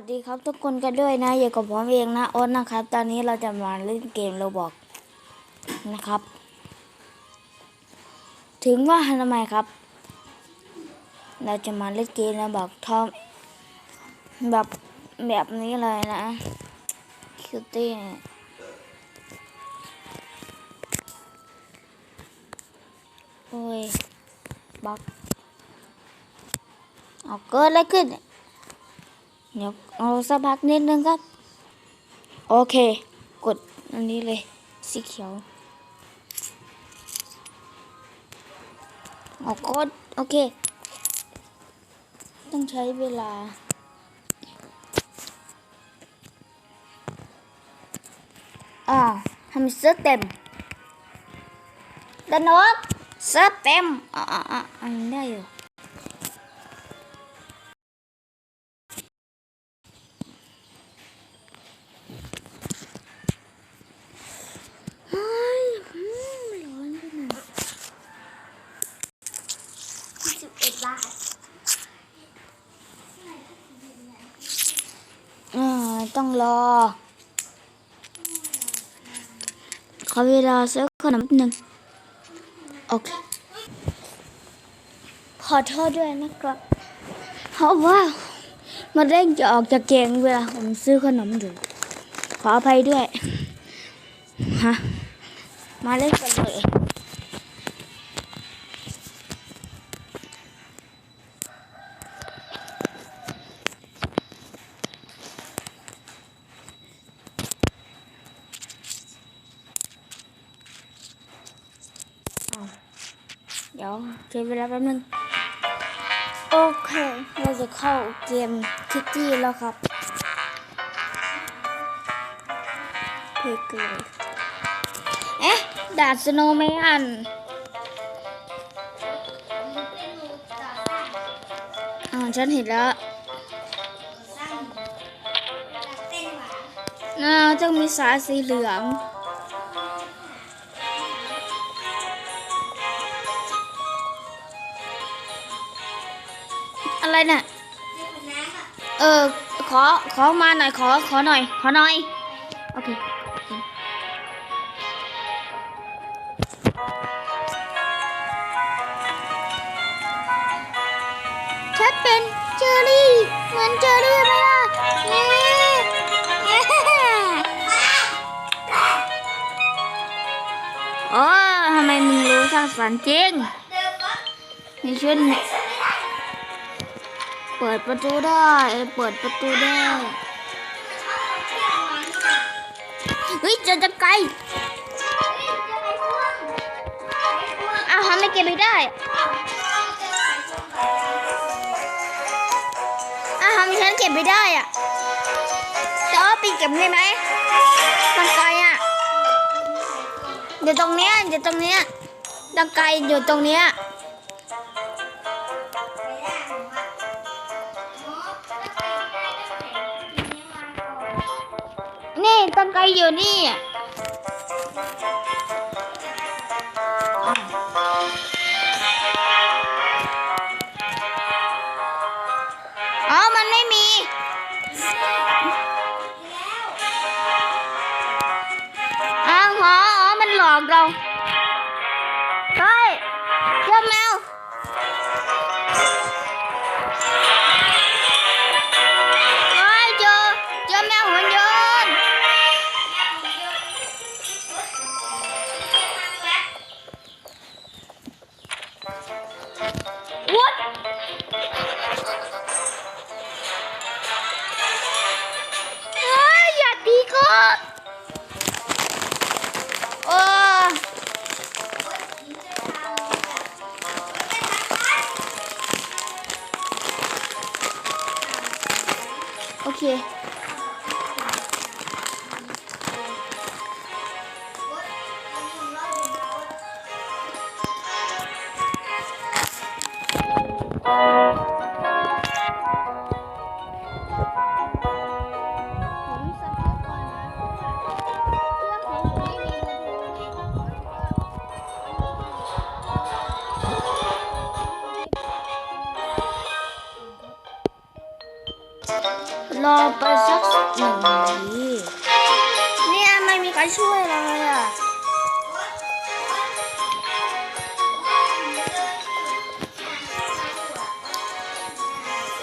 สวัสดีครับทุกคนกันด้วยนะอยู่กับผมเองนะโอ๊ตนะครับ ตอนนี้เราจะมาเล่นเกมโรบอกนะครับ ถึงว่าทำไมครับ เราจะมาเล่นเกมโรบอกทอมแบบแบบนี้เลยนะคิวตี้โอ้ยบักเอาเกิดอะไรขึ้นเนี่ย เดี๋ยวเอาสักพักนิดนึงครับ โอเค กดอันนี้เลย สีเขียวเอากดโอเค ต้องใช้เวลาอ่าทำเสื้อเต็มดันนกเสื้อเต็มอ่าอ่าอ่าอันนี้ได้อยู่ ต้องรอ ขอเวลาสักขนมหนึ่งโอเค ขอโทษด้วยนะครับ เพราะว่ามันเร่งจะออกจากเกงเวลาผมซื้อขนมอยู่ ขออภัยด้วย ฮะ มาเล่นกันเลย เดี๋ยวเก็บเวลาแป๊บนึง โอเค เราจะเข้าเกมคิกกี้แล้วครับเพลกเลยเอ๊ะดาดสโนว์แมนอ่าฉันเห็นแล้วน่าจะมีสายสีเหลือง ไรเนี่ยเออ ขอ ขอมาหน่อย ขอ ขอหน่อย ขอหน่อย โอเค ฉันเป็นเจอรี่ เหมือนเจอรี่ไหมล่ะเย้โอ้ทำไมมึงรู้สร้างสรรค์จริงนี่ชุด เปิดประตูได้ เปิดประตูได้เฮ้ยเจอจะไกลอ้าวทำไมเก็บไม่ได้อ้าวทำไมฉันเก็บไม่ได้อะจะเอาไปเก็บได้ไหมตังไกลอะเดี๋ยวตรงเนี้ยเดี๋ยวตรงเนี้ยตังไกลอยู่ตรงเนี้ย่ต้นไกอยู่นี่ รอไปสักหนึ่งนาทีเนี่ยไม่มีใครช่วยเลยอะ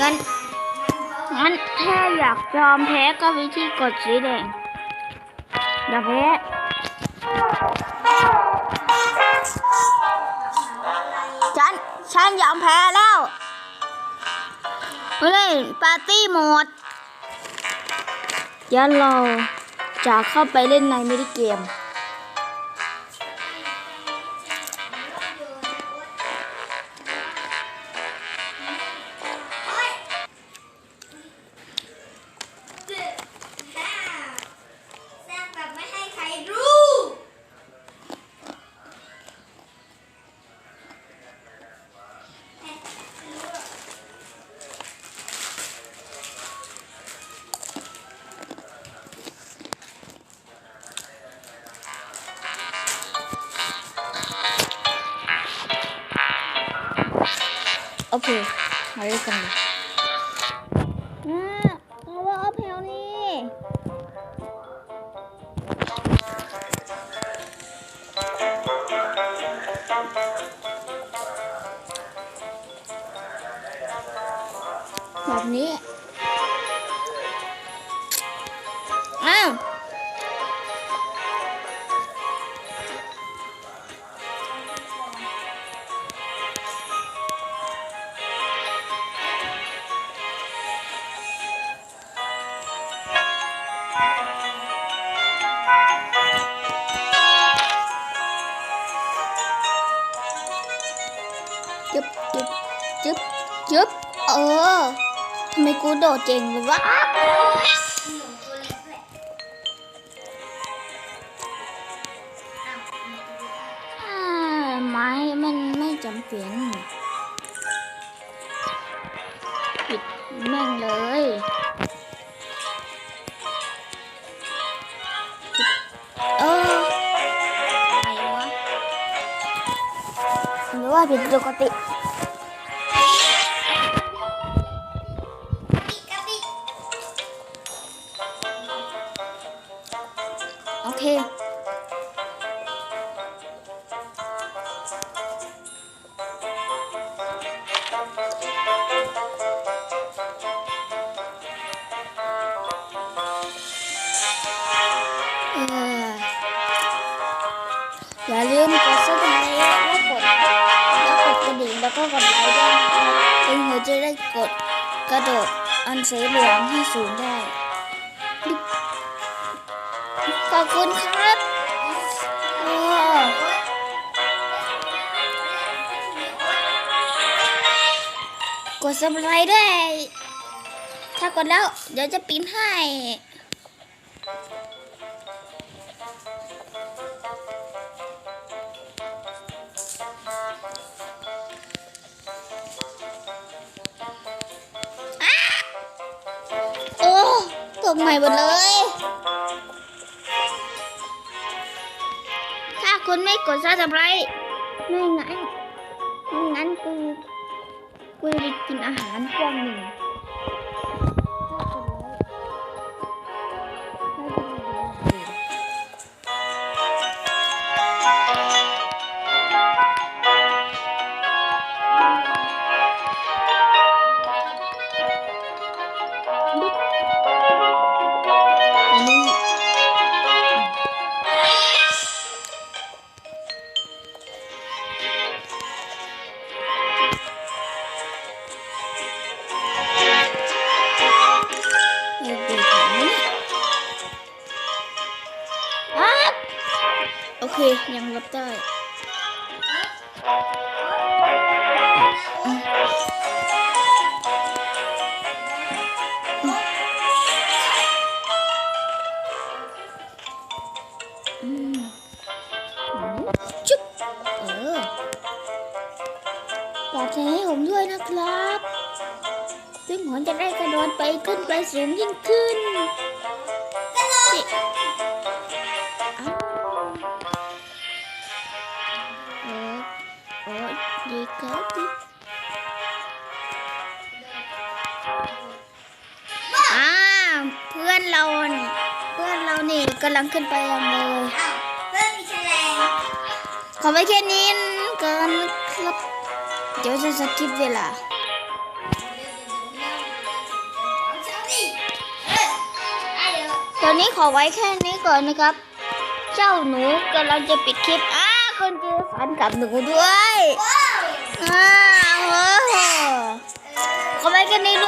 งั้นงั้นถ้าอยากยอมแพ้ก็วิธีกดสีแดงอย่าแพ้าร์ตี้โหมดยันเราจะเข้าไปเล่นในมินิเกม เคมาเล่นกันเลยอ่าเอาว่าเอาแถวนี้แบบนี้ อ้าว กูโดดเจ๋งวะหนูตัวเล็กเลยอ้าวอ่าไม้มันไม่จำเป็นปิดแม่งเลยเอออะไรวะหรือว่าผิดปกติ อย่าลืมกดซับสไครต์แล้วกดแล้วกดกระดิ่งแล้วก็กดไลค์ด้วยนะครับถึงเราจะได้กดกระโดดอันสีเหลืองให้สูงได้ ขอบคุณครับกดซับสไครต์ด้วย ถ้ากดแล้วเดี๋ยวจะปิ้นให้ ตกใหม่หมดเลย ถ้าคุณไม่กดซับสไครต์ไม่งั้นไม่งั้นกู กูจะไปกินอาหารพวกหนึ่ง ได้อืมอืมอืมจุ๊บเออปลอบใจให้ผมด้วยนะครับ ซึ่งผมจะได้กระโดดไปขึ้นไปสูงยิ่งขึ้น อ่าเพื่อนเราเนี่ยเพื่อนเรานี่กำลังขึ้นไปยังเลยเพื่อนมีแฉลงขอไวแค่นี้กันครับ เดี๋ยวจะสกิปเวลาตอนนี้ขอไว้แค่นี้ก่อนนะครับ เจ้าหนูกำลังจะปิดคลิปอ้าคนเจอฝันกับหนูด้วย ว้าวอ้าวโอ้โหขอไว้แค่นี้ด้วยนรับ